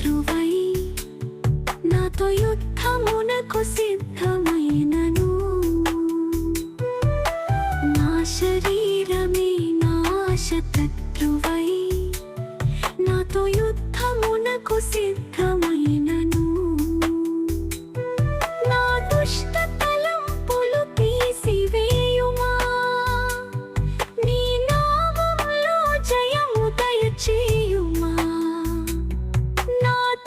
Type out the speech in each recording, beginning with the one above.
శత్రువై నాతో యుద్ధమునకు సిద్ధమైనను నా శరీరమే నా శత్రువై నాతో యుద్ధమునకు సిద్ధం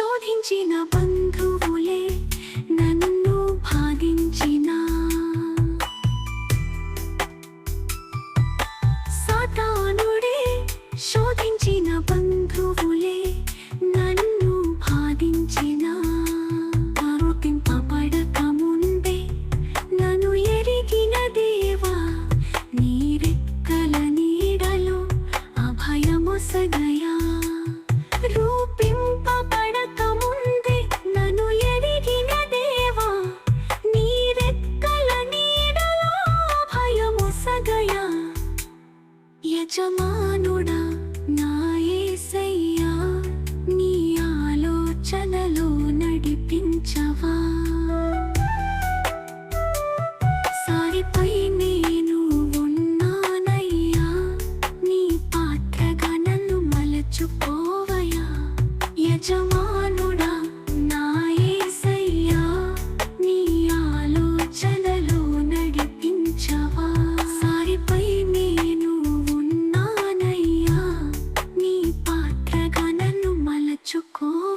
శోధించిన బంధువులే. 这么。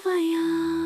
フ呀。